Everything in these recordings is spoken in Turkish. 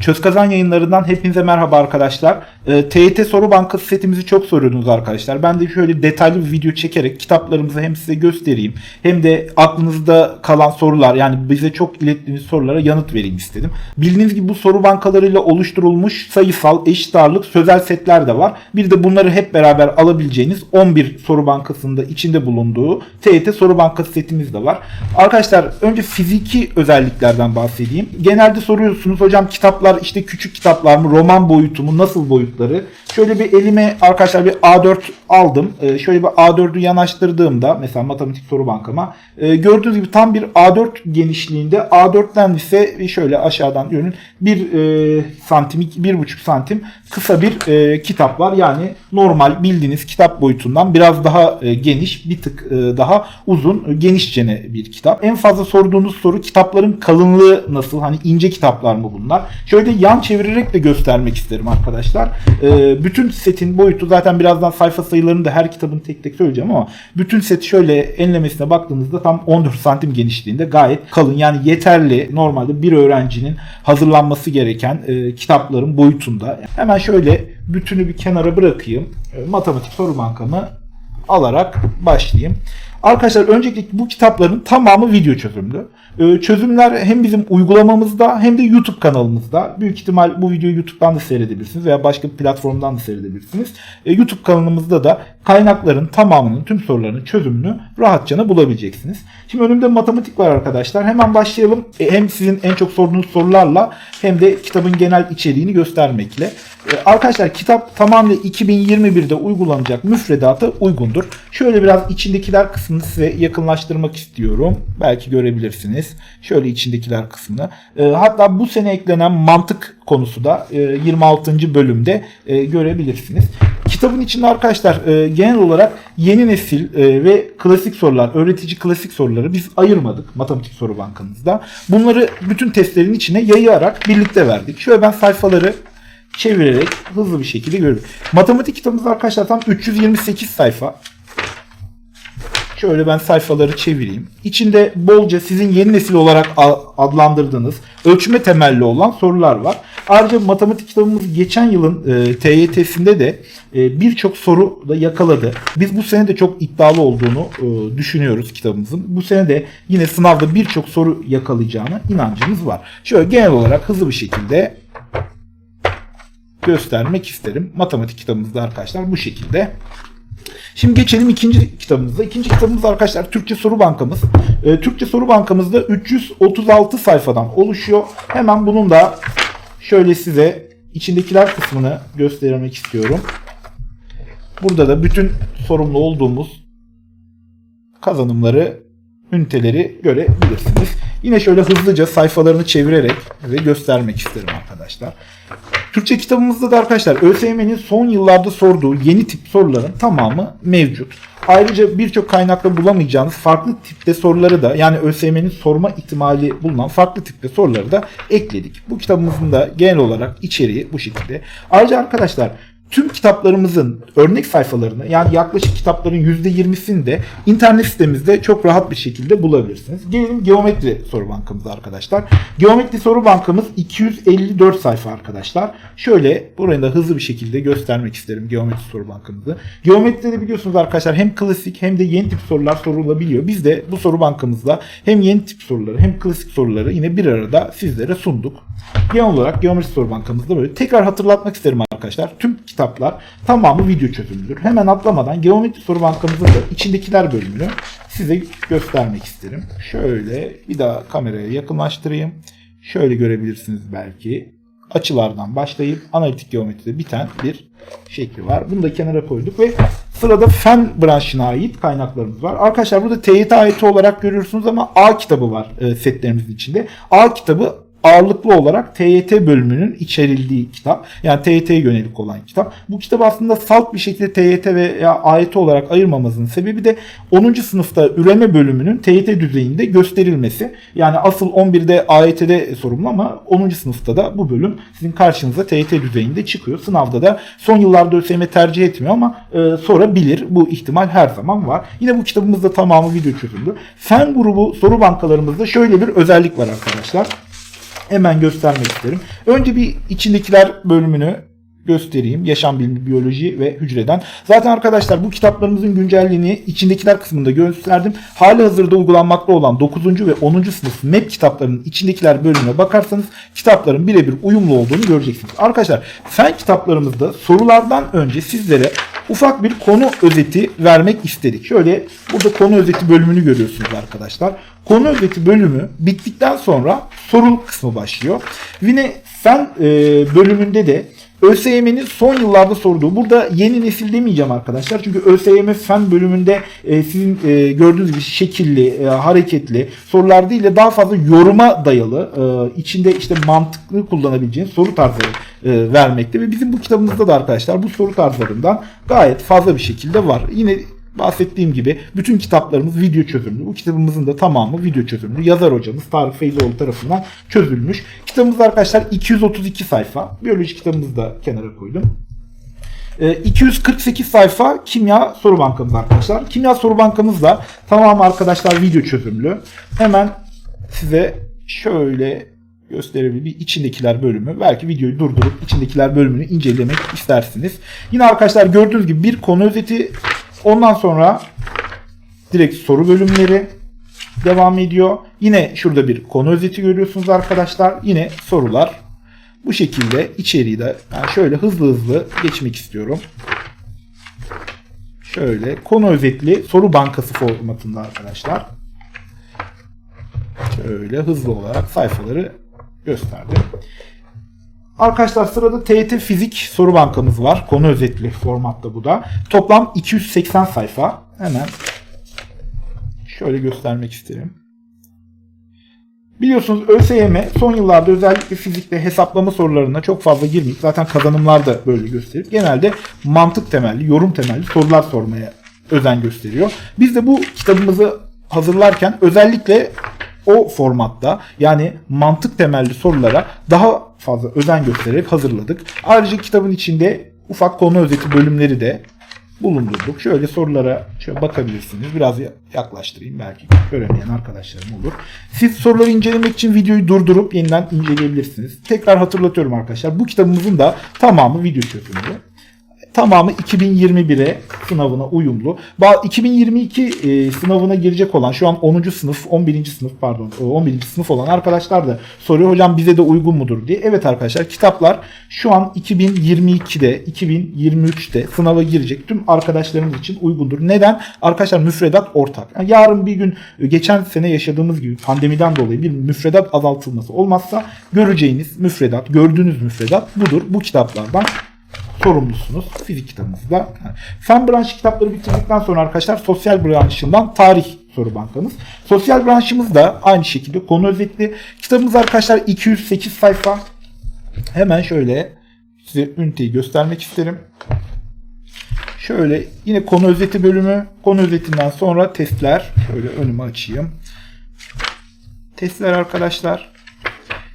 Çöz Kazan yayınlarından hepinize merhaba arkadaşlar. Ee, TYT Soru Bankası setimizi çok soruyordunuz arkadaşlar. Ben de şöyle detaylı bir video çekerek kitaplarımızı hem size göstereyim hem de aklınızda kalan sorular yani bize çok ilettiğiniz sorulara yanıt vereyim istedim. Bildiğiniz gibi bu soru bankalarıyla oluşturulmuş sayısal, eşit ağırlık, sözel setler de var. Bir de bunları hep beraber alabileceğiniz 11 soru bankasında içinde bulunduğu TYT Soru Bankası setimiz de var. Arkadaşlar önce fiziki özelliklerden bahsedeyim. Genelde soruyorsunuz hocam kitaplar işte küçük kitaplar mı, roman boyutu mu, nasıl boyutları? Şöyle bir elime arkadaşlar bir A4 aldım. Ee, şöyle bir A4'ü yanaştırdığımda mesela matematik soru bankama e, gördüğünüz gibi tam bir A4 genişliğinde A4'ten ise şöyle aşağıdan görün bir e, santim, bir buçuk santim kısa bir e, kitap var. Yani normal bildiğiniz kitap boyutundan biraz daha e, geniş, bir tık daha uzun, e, genişçene bir kitap. En fazla sorduğunuz soru kitapların kalınlığı nasıl? Hani ince kitaplar mı bunlar? Şöyle yan çevirerek de göstermek isterim arkadaşlar. Bütün setin boyutu zaten birazdan sayfa sayılarını da her kitabın tek tek söyleyeceğim ama bütün set şöyle enlemesine baktığınızda tam 14 santim genişliğinde gayet kalın. Yani yeterli normalde bir öğrencinin hazırlanması gereken e, kitapların boyutunda. Hemen şöyle bütünü bir kenara bırakayım. E, matematik soru bankamı alarak başlayayım. Arkadaşlar öncelikle bu kitapların tamamı video çözümlü. Ee, çözümler hem bizim uygulamamızda hem de YouTube kanalımızda. Büyük ihtimal bu videoyu YouTube'dan da seyredebilirsiniz veya başka bir platformdan da seyredebilirsiniz. Ee, YouTube kanalımızda da kaynakların tamamının tüm sorularının çözümünü rahatça bulabileceksiniz. Şimdi önümde matematik var arkadaşlar. Hemen başlayalım. E, hem sizin en çok sorduğunuz sorularla hem de kitabın genel içeriğini göstermekle. Arkadaşlar kitap tamamıyla 2021'de uygulanacak müfredata uygundur. Şöyle biraz içindekiler kısmını size yakınlaştırmak istiyorum. Belki görebilirsiniz. Şöyle içindekiler kısmını. E, Hatta bu sene eklenen mantık konusu da e, 26. bölümde e, görebilirsiniz. Kitabın içinde arkadaşlar e, genel olarak yeni nesil e, ve klasik sorular, öğretici klasik soruları biz ayırmadık matematik soru bankamızda. Bunları bütün testlerin içine yayarak birlikte verdik. Şöyle ben sayfaları çevirerek hızlı bir şekilde görüyorum. Matematik kitabımız arkadaşlar tam 328 sayfa. Şöyle ben sayfaları çevireyim. İçinde bolca sizin yeni nesil olarak adlandırdığınız ölçme temelli olan sorular var. Ayrıca matematik kitabımız geçen yılın e, TYT'sinde de e, birçok soru da yakaladı. Biz bu sene de çok iddialı olduğunu e, düşünüyoruz kitabımızın. Bu sene de yine sınavda birçok soru yakalayacağına inancımız var. Şöyle genel olarak hızlı bir şekilde göstermek isterim. Matematik kitabımızda arkadaşlar bu şekilde. Şimdi geçelim ikinci kitabımıza. İkinci kitabımız arkadaşlar Türkçe Soru Bankamız. Ee, Türkçe Soru Bankamızda 336 sayfadan oluşuyor. Hemen bunun da şöyle size içindekiler kısmını göstermek istiyorum. Burada da bütün sorumlu olduğumuz kazanımları, üniteleri görebilirsiniz. Yine şöyle hızlıca sayfalarını çevirerek size göstermek isterim arkadaşlar. Türkçe kitabımızda da arkadaşlar ÖSYM'nin son yıllarda sorduğu yeni tip soruların tamamı mevcut. Ayrıca birçok kaynakta bulamayacağınız farklı tipte soruları da yani ÖSYM'nin sorma ihtimali bulunan farklı tipte soruları da ekledik. Bu kitabımızın da genel olarak içeriği bu şekilde. Ayrıca arkadaşlar tüm kitaplarımızın örnek sayfalarını yani yaklaşık kitapların %20'sini de internet sitemizde çok rahat bir şekilde bulabilirsiniz. Gelelim geometri soru bankamıza arkadaşlar. Geometri soru bankamız 254 sayfa arkadaşlar. Şöyle burayı da hızlı bir şekilde göstermek isterim geometri soru bankamızı. Geometride biliyorsunuz arkadaşlar hem klasik hem de yeni tip sorular sorulabiliyor. Biz de bu soru bankamızda hem yeni tip soruları hem klasik soruları yine bir arada sizlere sunduk. Genel olarak geometri soru bankamızda böyle tekrar hatırlatmak isterim arkadaşlar. Tüm kitaplar tamamı video çözümüdür. Hemen atlamadan geometri soru bankamızın da içindekiler bölümünü size göstermek isterim. Şöyle bir daha kameraya yakınlaştırayım. Şöyle görebilirsiniz belki. Açılardan başlayıp analitik geometride biten bir şekli var. Bunu da kenara koyduk ve sırada fen branşına ait kaynaklarımız var. Arkadaşlar burada TYT ayeti olarak görüyorsunuz ama A kitabı var e, setlerimizin içinde. A kitabı ağırlıklı olarak TYT bölümünün içerildiği kitap. Yani TYT'ye yönelik olan kitap. Bu kitabı aslında salt bir şekilde TYT veya AYT olarak ayırmamızın sebebi de 10. sınıfta üreme bölümünün TYT düzeyinde gösterilmesi. Yani asıl 11'de AYT'de sorumlu ama 10. sınıfta da bu bölüm sizin karşınıza TYT düzeyinde çıkıyor. Sınavda da son yıllarda ÖSYM tercih etmiyor ama e, sorabilir. Bu ihtimal her zaman var. Yine bu kitabımızda tamamı video çözümlü. Fen grubu soru bankalarımızda şöyle bir özellik var arkadaşlar. Hemen göstermek isterim. Önce bir içindekiler bölümünü göstereyim. Yaşam bilimi, biyoloji ve hücreden. Zaten arkadaşlar bu kitaplarımızın güncelliğini içindekiler kısmında gösterdim. Hali hazırda uygulanmakta olan 9. ve 10. sınıf MEP kitaplarının içindekiler bölümüne bakarsanız kitapların birebir uyumlu olduğunu göreceksiniz. Arkadaşlar fen kitaplarımızda sorulardan önce sizlere ufak bir konu özeti vermek istedik. Şöyle burada konu özeti bölümünü görüyorsunuz arkadaşlar. Konu özeti bölümü bittikten sonra soru kısmı başlıyor. Yine fen e, bölümünde de ÖSYM'nin son yıllarda sorduğu, burada yeni nesil demeyeceğim arkadaşlar. Çünkü ÖSYM fen bölümünde e, sizin e, gördüğünüz gibi şekilli, e, hareketli sorular değil de daha fazla yoruma dayalı, e, içinde işte mantıklı kullanabileceğiniz soru tarzları e, vermekte. Ve bizim bu kitabımızda da arkadaşlar bu soru tarzlarından gayet fazla bir şekilde var. Yine bahsettiğim gibi bütün kitaplarımız video çözümlü. Bu kitabımızın da tamamı video çözümlü. Yazar hocamız Tarık Feyzoğlu tarafından çözülmüş. Kitabımız arkadaşlar 232 sayfa. Biyoloji kitabımızı da kenara koydum. Ee, 248 sayfa kimya soru bankamız arkadaşlar. Kimya soru bankamız da tamamı arkadaşlar video çözümlü. Hemen size şöyle gösterebilir bir içindekiler bölümü. Belki videoyu durdurup içindekiler bölümünü incelemek istersiniz. Yine arkadaşlar gördüğünüz gibi bir konu özeti Ondan sonra direkt soru bölümleri devam ediyor. Yine şurada bir konu özeti görüyorsunuz arkadaşlar. Yine sorular. Bu şekilde içeriği de ben şöyle hızlı hızlı geçmek istiyorum. Şöyle konu özetli soru bankası formatında arkadaşlar. Şöyle hızlı olarak sayfaları gösterdim. Arkadaşlar sırada TYT Fizik soru bankamız var. Konu özetli formatta bu da. Toplam 280 sayfa. Hemen şöyle göstermek isterim. Biliyorsunuz ÖSYM son yıllarda özellikle fizikte hesaplama sorularına çok fazla girmeyip zaten kazanımlar da böyle gösterip genelde mantık temelli, yorum temelli sorular sormaya özen gösteriyor. Biz de bu kitabımızı hazırlarken özellikle o formatta yani mantık temelli sorulara daha fazla özen göstererek hazırladık. Ayrıca kitabın içinde ufak konu özeti bölümleri de bulundurduk. Şöyle sorulara şöyle bakabilirsiniz. Biraz yaklaştırayım belki göremeyen arkadaşlarım olur. Siz soruları incelemek için videoyu durdurup yeniden inceleyebilirsiniz. Tekrar hatırlatıyorum arkadaşlar. Bu kitabımızın da tamamı video çözümlü tamamı 2021'e sınavına uyumlu. 2022 e, sınavına girecek olan şu an 10. sınıf, 11. sınıf pardon, 11. sınıf olan arkadaşlar da soruyor hocam bize de uygun mudur diye. Evet arkadaşlar kitaplar şu an 2022'de, 2023'te sınava girecek tüm arkadaşlarımız için uygundur. Neden? Arkadaşlar müfredat ortak. Yani yarın bir gün e, geçen sene yaşadığımız gibi pandemiden dolayı bir müfredat azaltılması olmazsa göreceğiniz müfredat, gördüğünüz müfredat budur. Bu kitaplardan sorumlusunuz fizik kitabınızda. Fen branşı kitapları bitirdikten sonra arkadaşlar sosyal branşından tarih soru bankamız. Sosyal branşımız da aynı şekilde konu özetli. Kitabımız arkadaşlar 208 sayfa. Hemen şöyle size üniteyi göstermek isterim. Şöyle yine konu özeti bölümü. Konu özetinden sonra testler. Şöyle önümü açayım. Testler arkadaşlar.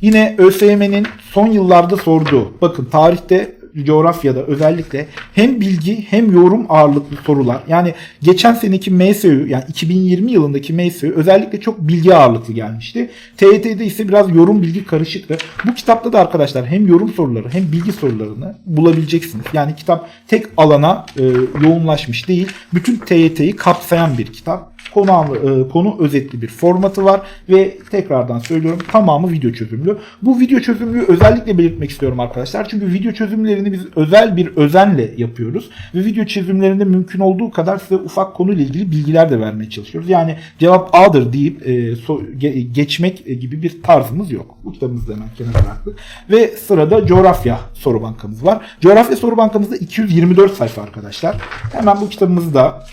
Yine ÖSYM'nin son yıllarda sorduğu, bakın tarihte coğrafyada özellikle hem bilgi hem yorum ağırlıklı sorular. Yani geçen seneki MSÜ yani 2020 yılındaki MSÜ özellikle çok bilgi ağırlıklı gelmişti. TYT'de ise biraz yorum bilgi karışıktı. Bu kitapta da arkadaşlar hem yorum soruları hem bilgi sorularını bulabileceksiniz. Yani kitap tek alana e, yoğunlaşmış değil. Bütün TYT'yi kapsayan bir kitap konu e, konu özetli bir formatı var ve tekrardan söylüyorum tamamı video çözümlü. Bu video çözümlüğü özellikle belirtmek istiyorum arkadaşlar. Çünkü video çözümlerini biz özel bir özenle yapıyoruz ve video çözümlerinde mümkün olduğu kadar size ufak konuyla ilgili bilgiler de vermeye çalışıyoruz. Yani cevap A'dır deyip e, so, ge, geçmek gibi bir tarzımız yok. Bu kitabımızı hemen kenara bıraktık. Ve sırada coğrafya soru bankamız var. Coğrafya soru bankamızda 224 sayfa arkadaşlar. Hemen bu kitabımızı da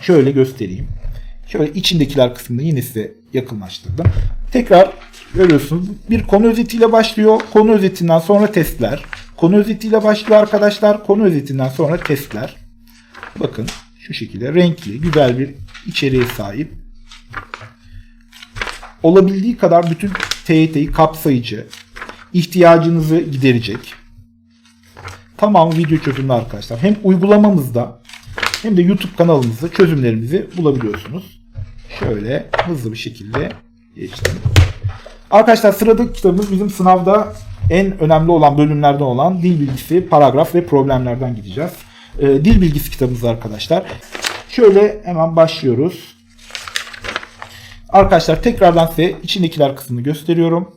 şöyle göstereyim. Şöyle içindekiler kısmını yine size yakınlaştırdım. Tekrar görüyorsunuz bir konu özetiyle başlıyor. Konu özetinden sonra testler. Konu özetiyle başlıyor arkadaşlar. Konu özetinden sonra testler. Bakın şu şekilde renkli, güzel bir içeriğe sahip. Olabildiği kadar bütün TYT'yi kapsayıcı, ihtiyacınızı giderecek. Tamamı video çözümlü arkadaşlar. Hem uygulamamızda hem de YouTube kanalımızda çözümlerimizi bulabiliyorsunuz. Şöyle hızlı bir şekilde geçtim. Arkadaşlar sıradaki kitabımız bizim sınavda en önemli olan bölümlerden olan dil bilgisi, paragraf ve problemlerden gideceğiz. Ee, dil bilgisi kitabımız arkadaşlar. Şöyle hemen başlıyoruz. Arkadaşlar tekrardan size içindekiler kısmını gösteriyorum.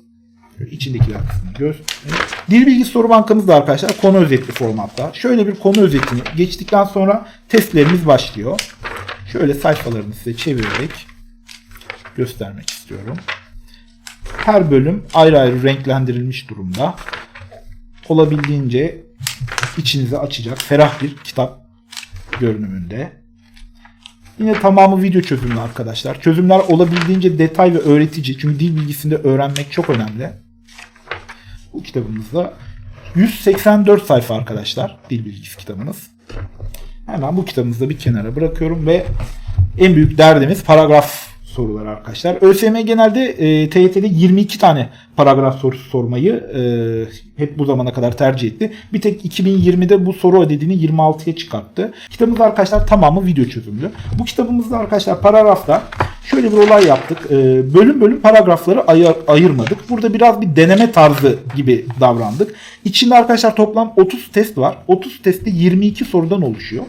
İçindekiler kısmını göstereyim. Dil bilgisi soru bankamız da arkadaşlar konu özetli formatta. Şöyle bir konu özetini geçtikten sonra testlerimiz başlıyor. Şöyle sayfalarını size çevirerek göstermek istiyorum. Her bölüm ayrı ayrı renklendirilmiş durumda. Olabildiğince içinizi açacak ferah bir kitap görünümünde. Yine tamamı video çözümlü arkadaşlar. Çözümler olabildiğince detay ve öğretici. Çünkü dil bilgisinde öğrenmek çok önemli. Bu kitabımızda 184 sayfa arkadaşlar. Dil bilgisi kitabımız. Hemen bu kitabımızı da bir kenara bırakıyorum ve en büyük derdimiz paragraf soruları arkadaşlar. ÖSYM genelde e, TYT'de 22 tane paragraf sorusu sormayı e, hep bu zamana kadar tercih etti. Bir tek 2020'de bu soru adedini 26'ya çıkarttı. Kitabımız arkadaşlar tamamı video çözümlü. Bu kitabımızda arkadaşlar paragrafta şöyle bir olay yaptık. E, bölüm bölüm paragrafları ayır, ayırmadık. Burada biraz bir deneme tarzı gibi davrandık. İçinde arkadaşlar toplam 30 test var. 30 testte 22 sorudan oluşuyor.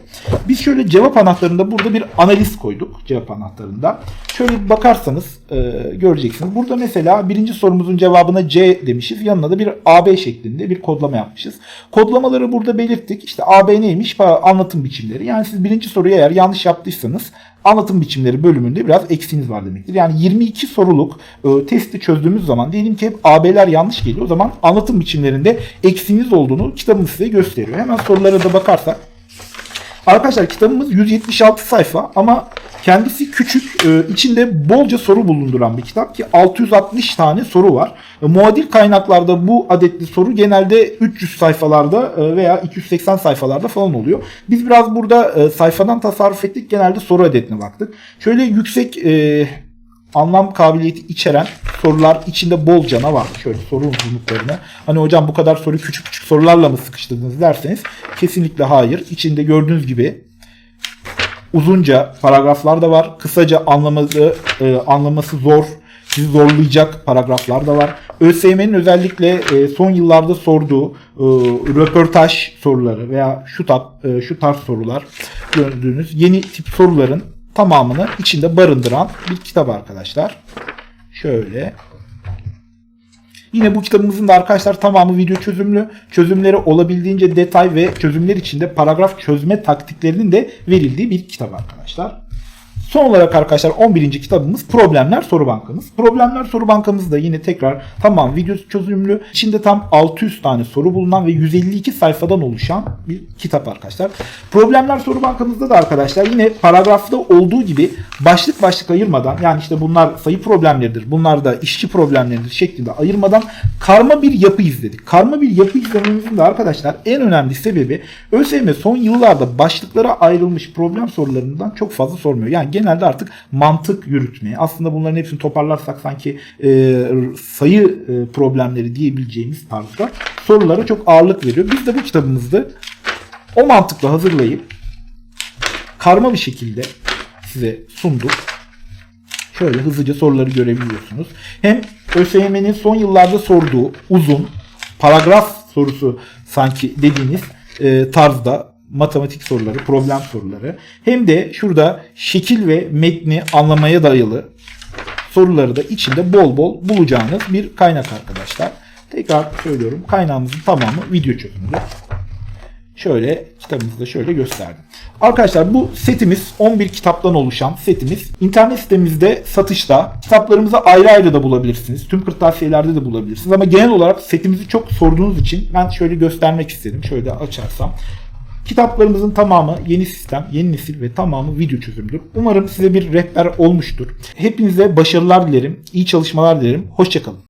Biz şöyle cevap anahtarında burada bir analiz koyduk cevap anahtarında. Şöyle bir bakarsanız e, göreceksiniz. Burada mesela birinci sorumuzun cevabına C demişiz. Yanına da bir AB şeklinde bir kodlama yapmışız. Kodlamaları burada belirttik. İşte AB neymiş? Anlatım biçimleri. Yani siz birinci soruyu eğer yanlış yaptıysanız anlatım biçimleri bölümünde biraz eksiğiniz var demektir. Yani 22 soruluk e, testi çözdüğümüz zaman diyelim ki hep AB'ler yanlış geliyor. O zaman anlatım biçimlerinde eksiğiniz olduğunu kitabımız size gösteriyor. Hemen sorulara da bakarsak Arkadaşlar kitabımız 176 sayfa ama kendisi küçük, e, içinde bolca soru bulunduran bir kitap ki 660 tane soru var. E, Muadil kaynaklarda bu adetli soru genelde 300 sayfalarda e, veya 280 sayfalarda falan oluyor. Biz biraz burada sayfadan tasarruf ettik. Genelde soru adetine baktık. Şöyle yüksek anlam kabiliyeti içeren sorular içinde bol cana var. Şöyle soru uzunluklarını. Hani hocam bu kadar soru küçük küçük sorularla mı sıkıştırdınız derseniz kesinlikle hayır. İçinde gördüğünüz gibi uzunca paragraflar da var. Kısaca anlaması, e, anlaması zor, sizi zorlayacak paragraflar da var. ÖSYM'nin özellikle e, son yıllarda sorduğu e, röportaj soruları veya şu tap, e, şu tarz sorular gördüğünüz yeni tip soruların tamamını içinde barındıran bir kitap arkadaşlar. Şöyle Yine bu kitabımızın da arkadaşlar tamamı video çözümlü. Çözümleri olabildiğince detay ve çözümler içinde paragraf çözme taktiklerinin de verildiği bir kitap arkadaşlar. Son olarak arkadaşlar 11. kitabımız Problemler Soru Bankamız. Problemler Soru Bankamız da yine tekrar tamam video çözümlü. İçinde tam 600 tane soru bulunan ve 152 sayfadan oluşan bir kitap arkadaşlar. Problemler Soru Bankamızda da arkadaşlar yine paragrafta olduğu gibi başlık başlık ayırmadan yani işte bunlar sayı problemleridir, bunlar da işçi problemleridir şeklinde ayırmadan karma bir yapı izledik. Karma bir yapı izlememizin de arkadaşlar en önemli sebebi ÖSYM son yıllarda başlıklara ayrılmış problem sorularından çok fazla sormuyor. Yani genelde artık mantık yürütmeye aslında bunların hepsini toparlarsak sanki e, sayı e, problemleri diyebileceğimiz tarzda sorulara çok ağırlık veriyor. Biz de bu kitabımızda o mantıkla hazırlayıp karma bir şekilde size sunduk. Şöyle hızlıca soruları görebiliyorsunuz. Hem ÖSYM'nin son yıllarda sorduğu uzun paragraf sorusu sanki dediğiniz e, tarzda matematik soruları, problem soruları hem de şurada şekil ve metni anlamaya dayalı soruları da içinde bol bol bulacağınız bir kaynak arkadaşlar. Tekrar söylüyorum kaynağımızın tamamı video çözümlü. Şöyle kitabımızı da şöyle gösterdim. Arkadaşlar bu setimiz 11 kitaptan oluşan setimiz. internet sitemizde satışta. Kitaplarımızı ayrı ayrı da bulabilirsiniz. Tüm kırtasiyelerde de bulabilirsiniz. Ama genel olarak setimizi çok sorduğunuz için ben şöyle göstermek istedim. Şöyle açarsam. Kitaplarımızın tamamı yeni sistem, yeni nesil ve tamamı video çözümdür. Umarım size bir rehber olmuştur. Hepinize başarılar dilerim, iyi çalışmalar dilerim. Hoşçakalın.